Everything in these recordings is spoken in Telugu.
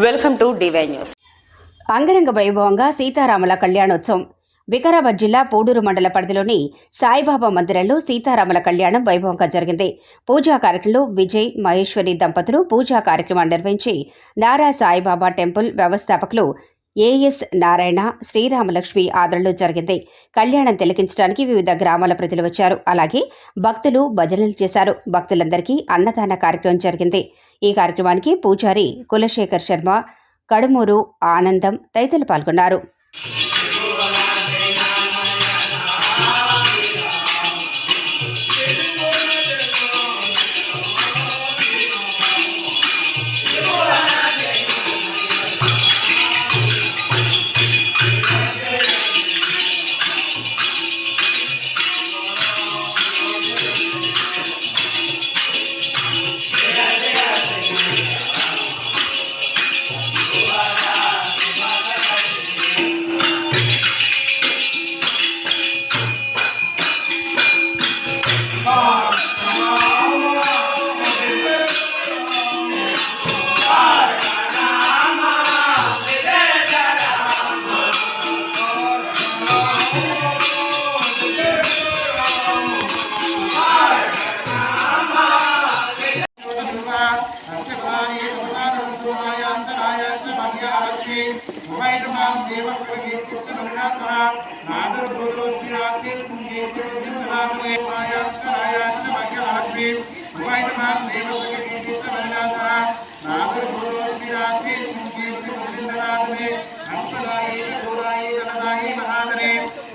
Welcome to DY news. అంగరంగ వైభవంగా సీతారాముల కళ్యాణోత్సవం. వికారాబాద్ జిల్లా పూడూరు మండల పరిధిలోని సాయిబాబా మందిరంలో సీతారాముల కళ్యాణం వైభవంగా జరిగింది. పూజా కార్యక్రమంలో విజయ్ మహేశ్వరి దంపతులు పూజా కార్యక్రమాన్ని నిర్వహించి నారా సాయిబాబా టెంపుల్ వ్యవస్థాపకులు ఏఎస్ నారాయణ శ్రీరామలక్ష్మి ఆదరణలో జరిగింది. కళ్యాణం తిలకించడానికి వివిధ గ్రామాల ప్రజలు వచ్చారు. అలాగే భక్తులు భజనలు చేశారు. భక్తులందరికీ అన్నదాన కార్యక్రమం జరిగింది. ఈ కార్యక్రమానికి పూజారి కులశేఖర్ శర్మ కడుమూరు ఆనందం తదితరులు పాల్గొన్నారు.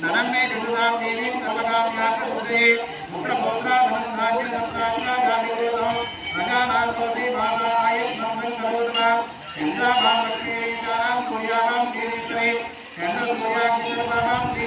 ననమ్మే జగదాం దేవీం సర్వకామ్యాకృతే పుత్రపౌత్రాధనం ధాన్యం సంతాకులా గామిగోదం ప్రజానాంకోతి మాతాయుష్ణం కరోదన చంద్రాభాం లక్ష్మీకారాం సూర్యాభాం దేవీశ్వరే చంద్రసూర్యాగ్నిసర్వాభాం శ్రీ మహాలక్ష్మీ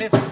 listen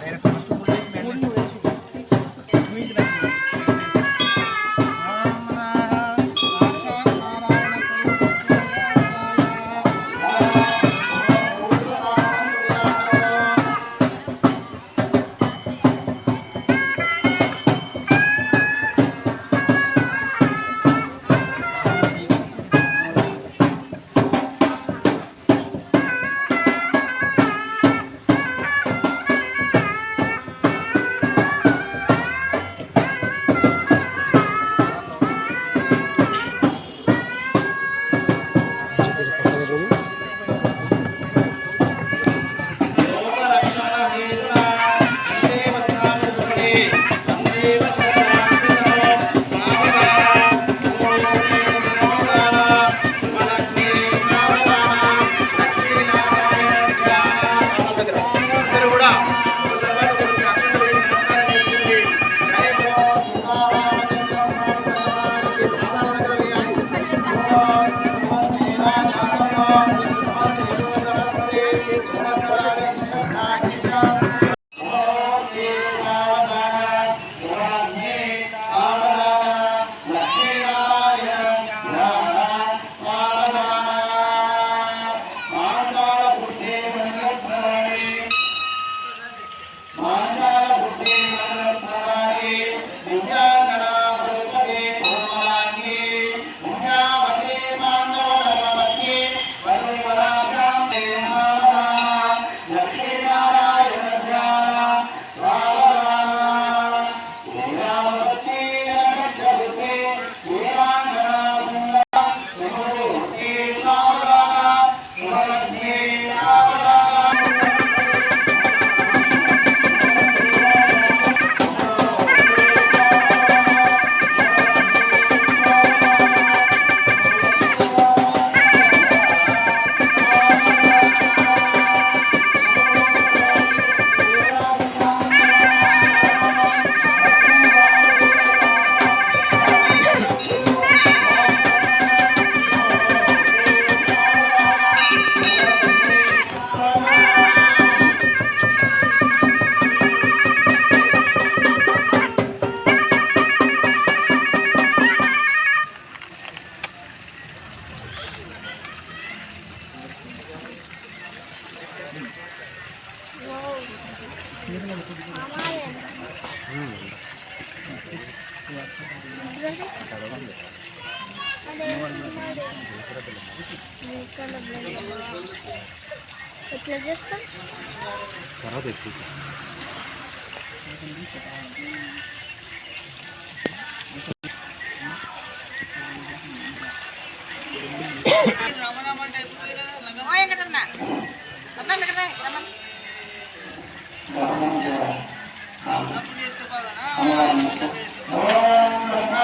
ఎట్లా చేస్తాం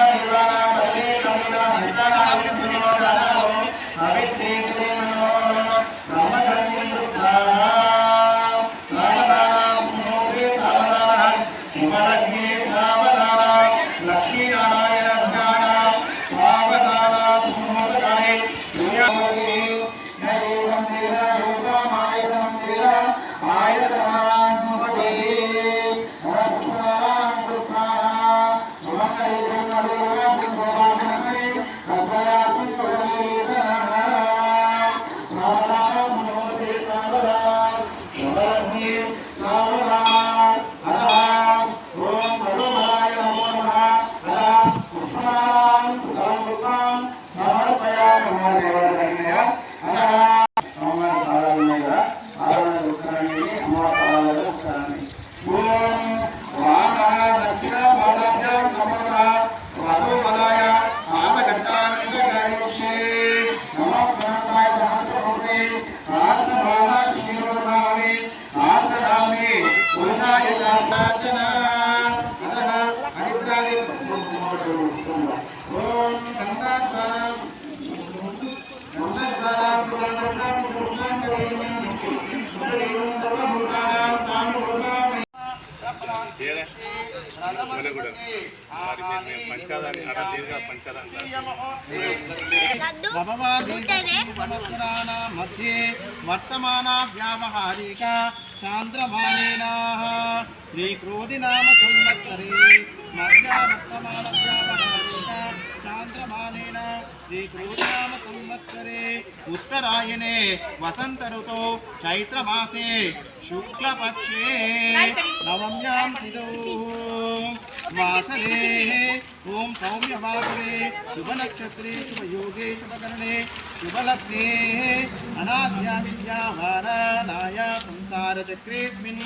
లక్ష్మీనారాయణ పంచాదాన్ని అక్కడ దీర్ఘ పంచాదాన్ని మధ్యే వర్తమాన వ్యావహారిక చాంద్రమానేన శ్రీక్రోధి నామ సంవత్సరే మధ్య వర్తమాన వ్యావహారిక చాంద్రమానేన శ్రీకృష్ణామ సంవత్సరే ఉత్తరాయణే వసంత ఋతో చైత్రమాసే శుక్లపక్షే నవమ్యాం తిథౌ వాసరే ఓం సౌమ్యవాసరే శుభనక్షత్రే శుభయోగే శుభకరణే శుభలగ్నే అనాద్యా విద్యాహారాయ సంసారచక్రేస్మిన్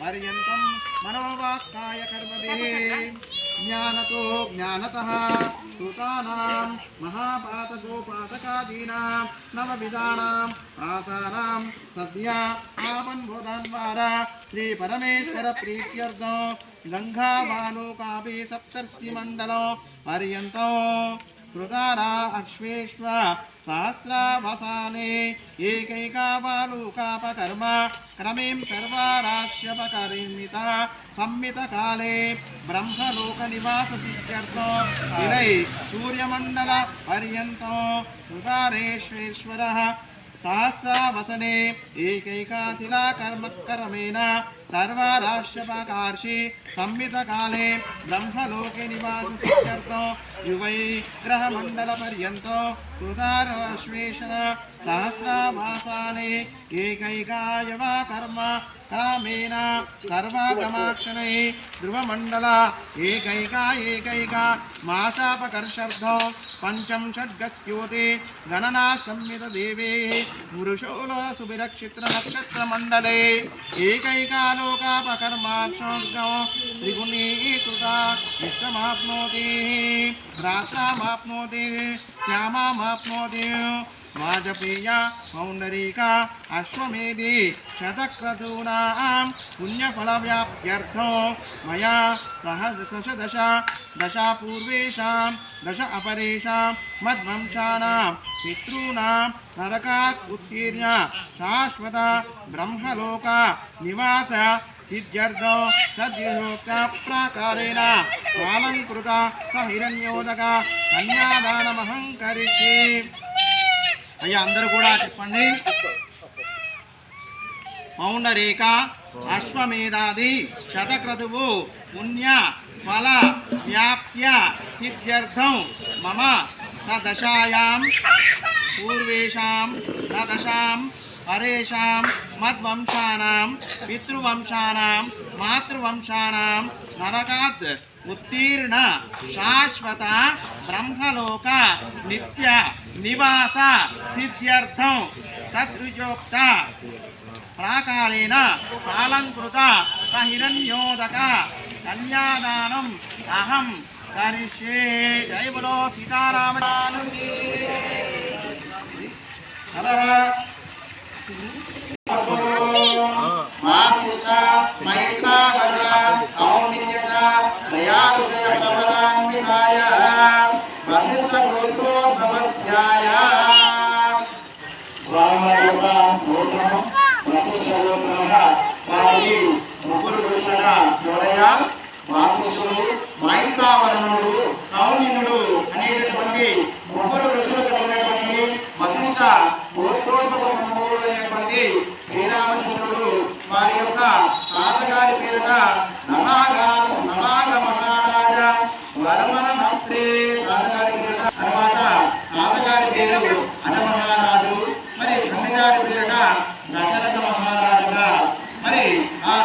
पर्यन्तं मनोवाक्काय कर्मभिः ज्ञानतो ज्ञानतः कृतानां महापातगोपातकादीनां नवविधानां आसानां सद्या पावन्बोधान्वारा श्रीपरमेश्वरप्रीत्यर्थं गङ्गावालोकापि सप्तर्षिमण्डलो पर्यन्तो మృగారా అశ్వేశ్వ సహస్రావసానే ఏకైకాపాలూకాపకర్మ క్రమేం సర్వారాశ్యపకరిమిత సంమిత కాలే బ్రహ్మలోక నివాస సిద్ధ్యర్థో ఇడై సూర్యమండల పర్యంతో సుతారేశ్వేశ్వర సహస్రావసనే ఏకైకాతిలా కర్మకరమేణ సర్వరాష్ట్రపకార్షి సంహితకాలే బ్రహ్మలోకే నివాస యువై గ్రహమండల పర్యంతో కృతారశ్వేషణ సహస్రభాసాని ఏకైకాయ కర్మ? కామేన సర్వాగమాక్షణై ధ్రువమండల ఏకైక ఏకైక మాషాపకర్షర్థో పంచం షడ్గస్యోతి గణనా సంహిత దేవే వృషోలో సుభిరక్షిత్ర నక్షత్రమండలే ఏకైకాలోకాపకర్మాక్షం త్రిగుణీకృత ఇష్టమాప్నోతి రాష్ట్రమాప్నోతి శ్యామాప్నోతి वाजपेया मौनरिका अश्वमेधि शतक्रतूनां पुण्यफलव्याप्यर्थो मया सहदश दशा पूर्वेषां दश अपरेषां मद्वंशानां पितॄणां नरका उत्तीर्ण शाश्वत ब्रह्मलोका निवास सिद्ध्यर्थो सद्योक्ताप्राकारेण कालङ्कृता स हिरण्योदका कन्यादानमहङ्करिष्ये అయ్యా అందరూ కూడా చెప్పండి. మౌనరేఖ అశ్వమేధాది శతక్రతువు పుణ్య ఫల వ్యాప్త్య సిద్ధ్యర్థం మమ సదశాయాం పూర్వేషాం సదశాం పరేషాం మద్వంశానాం పితృవంశానాం మాతృవంశానాం నరకాత్ ఉత్తీర్ణ శాశ్వత బ్రహ్మలోక నిత్య నివాస సిద్ధ్యర్థం సదృజోక్త ప్రాకారేణ సాలంకృత సహిరణ్యోదక. కన్యాదానం అహం కరిష్యే. జయ బలో సీతారామజానుకి మాతృత Amém. Amém.